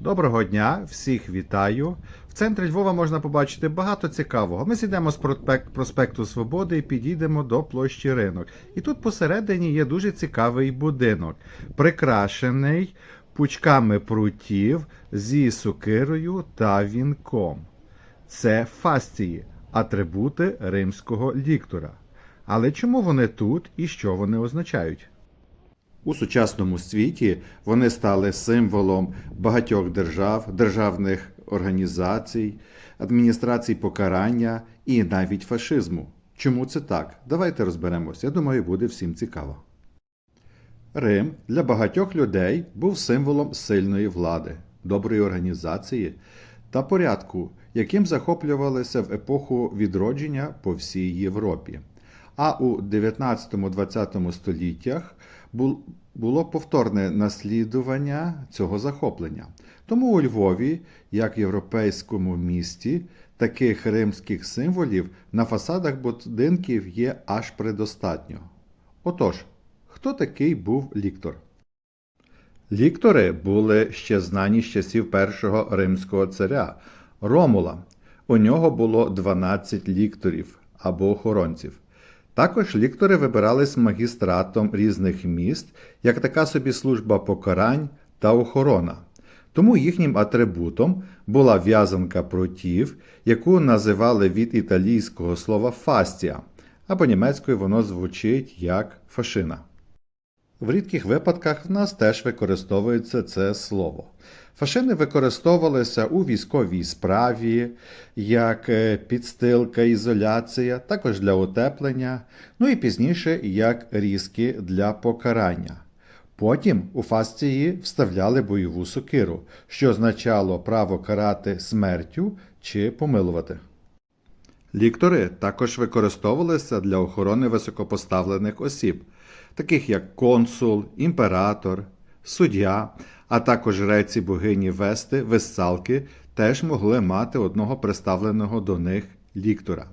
Доброго дня, всіх вітаю. В центрі Львова можна побачити багато цікавого. Ми зійдемо з проспекту Свободи і підійдемо до площі ринок. І тут посередині є дуже цікавий будинок, прикрашений пучками прутів зі сукирою та вінком. Це фастії, атрибути римського ліктора. Але чому вони тут і що вони означають? У сучасному світі вони стали символом багатьох держав, державних організацій, адміністрацій покарання і навіть фашизму. Чому це так? Давайте розберемося. Я думаю, буде всім цікаво. Рим для багатьох людей був символом сильної влади, доброї організації та порядку, яким захоплювалися в епоху відродження по всій Європі. А у 19-20 століттях було повторне наслідування цього захоплення. Тому у Львові, як європейському місті, таких римських символів на фасадах будинків є аж предостатньо. Отож, хто такий був ліктор? Ліктори були ще знані з часів першого римського царя Ромула. У нього було 12 лікторів або охоронців. Також ліктори вибирались магістратом різних міст, як така собі служба покарань та охорона. Тому їхнім атрибутом була в'язанка прутів, яку називали від італійського слова фастія, або німецькою воно звучить як фашина. В рідких випадках в нас теж використовується це слово. Фашини використовувалися у військовій справі, як е, підстилка, ізоляція, також для утеплення, ну і пізніше як різки для покарання. Потім у фасції вставляли бойову сокиру, що означало право карати смертю чи помилувати. Ліктори також використовувалися для охорони високопоставлених осіб, таких як консул, імператор, суддя, а також жреці богині Вести, вессалки теж могли мати одного представленого до них ліктора.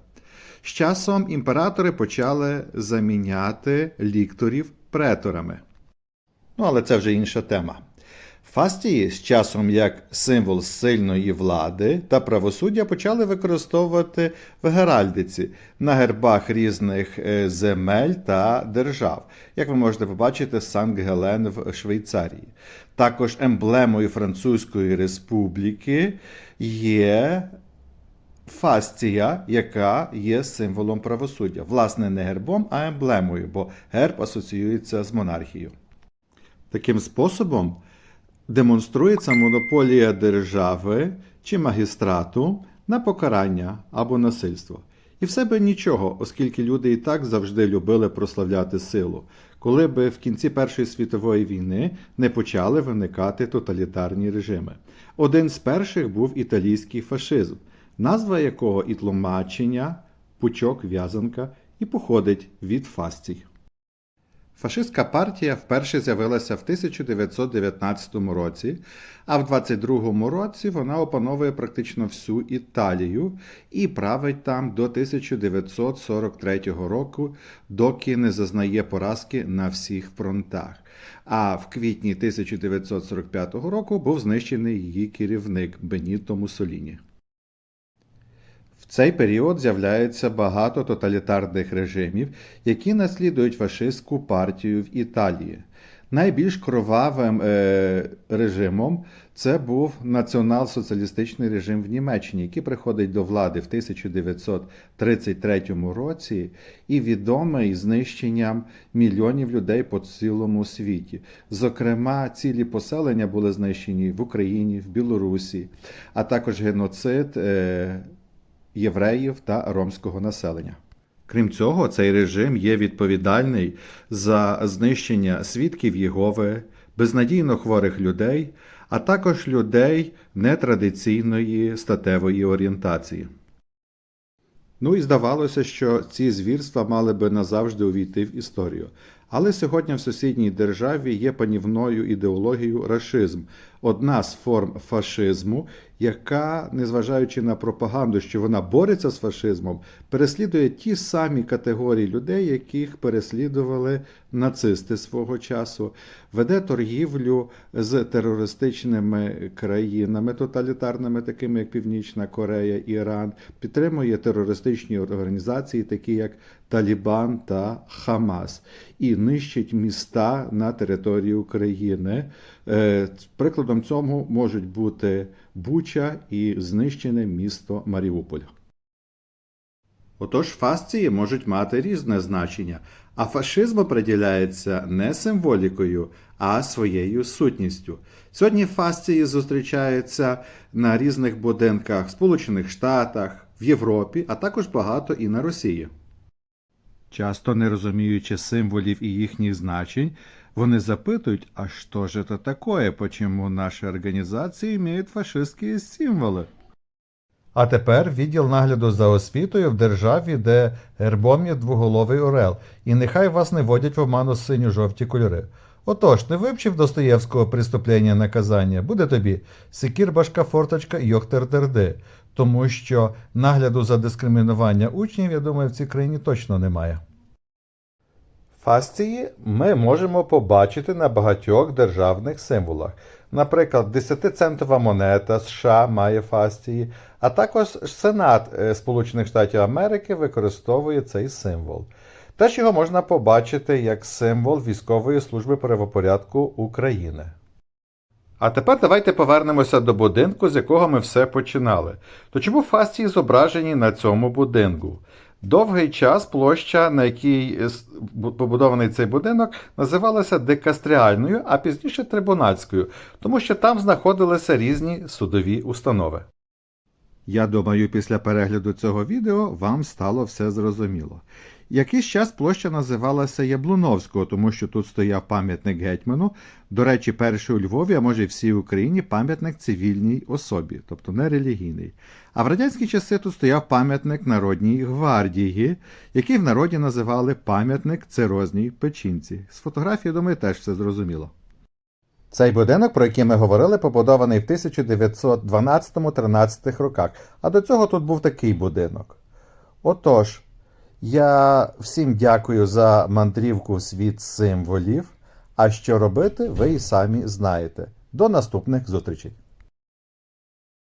З часом імператори почали заміняти лікторів преторами. Ну, але це вже інша тема. Фастії з часом як символ сильної влади та правосуддя почали використовувати в геральдиці на гербах різних е, земель та держав, як ви можете побачити, Санкт-Гелен в Швейцарії. Також емблемою Французької республіки є фастія, яка є символом правосуддя. Власне, не гербом, а емблемою, бо герб асоціюється з монархією. Таким способом демонструється монополія держави чи магістрату на покарання або насильство. І в себе нічого, оскільки люди і так завжди любили прославляти силу, коли би в кінці Першої світової війни не почали виникати тоталітарні режими. Один з перших був італійський фашизм, назва якого і тлумачення, пучок в'язанка і походить від фастій. Фашистська партія вперше з'явилася в 1919 році, а в 22 році вона опановує практично всю Італію і править там до 1943 року, доки не зазнає поразки на всіх фронтах. А в квітні 1945 року був знищений її керівник Беніто Муссоліні. В цей період з'являється багато тоталітарних режимів, які наслідують фашистську партію в Італії. Найбільш кровавим е, режимом це був націонал-соціалістичний режим в Німеччині, який приходить до влади в 1933 році і відомий знищенням мільйонів людей по цілому світі. Зокрема, цілі поселення були знищені в Україні, в Білорусі, а також геноцид. Е, євреїв та ромського населення. Крім цього, цей режим є відповідальний за знищення свідків Єгови, безнадійно хворих людей, а також людей нетрадиційної статевої орієнтації. Ну і здавалося, що ці звірства мали би назавжди увійти в історію. Але сьогодні в сусідній державі є панівною ідеологією рашизм, одна з форм фашизму, яка, незважаючи на пропаганду, що вона бореться з фашизмом, переслідує ті самі категорії людей, яких переслідували нацисти свого часу, веде торгівлю з терористичними країнами тоталітарними, такими як Північна Корея, Іран, підтримує терористичні організації, такі як Талібан та Хамас, і нищить міста на території України. Е, Прикладом цьому можуть бути Буча і знищене місто Маріуполь. Отож, фасції можуть мати різне значення, а фашизм определяється не символікою, а своєю сутністю. Сьогодні фасції зустрічаються на різних будинках в Сполучених Штатах, в Європі, а також багато і на Росії. Часто не розуміючи символів і їхніх значень, вони запитують, а що ж это такое, почему наші організації мають фашистські символи? А тепер відділ нагляду за освітою в державі, де гербом є двоголовий орел, і нехай вас не водять в оману синьо-жовті кольори. Отож, не вивчив Достоєвського приступлення наказання, буде тобі секір башка форточка йохтердерди, тому що нагляду за дискримінування учнів, я думаю, в цій країні точно немає. Фасції ми можемо побачити на багатьох державних символах. Наприклад, 10-центова монета США має фасції, а також Сенат е, Сполучених Штатів Америки використовує цей символ. Теж його можна побачити як символ військової служби правопорядку України. А тепер давайте повернемося до будинку, з якого ми все починали. То чому фасції зображені на цьому будинку? Довгий час площа, на якій побудований цей будинок, називалася декастріальною, а пізніше трибунальською, тому що там знаходилися різні судові установи. Я думаю, після перегляду цього відео вам стало все зрозуміло. Якийсь час площа називалася Яблуновського, тому що тут стояв пам'ятник гетьману. До речі, перший у Львові, а може й всій Україні, пам'ятник цивільній особі, тобто не релігійний. А в радянські часи тут стояв пам'ятник Народній гвардії, який в народі називали пам'ятник церозній печінці. З фотографії, думаю, теж все зрозуміло. Цей будинок, про який ми говорили, побудований в 1912-13 роках, а до цього тут був такий будинок. Отож, я всім дякую за мандрівку світ символів. А що робити, ви і самі знаєте. До наступних зустрічей!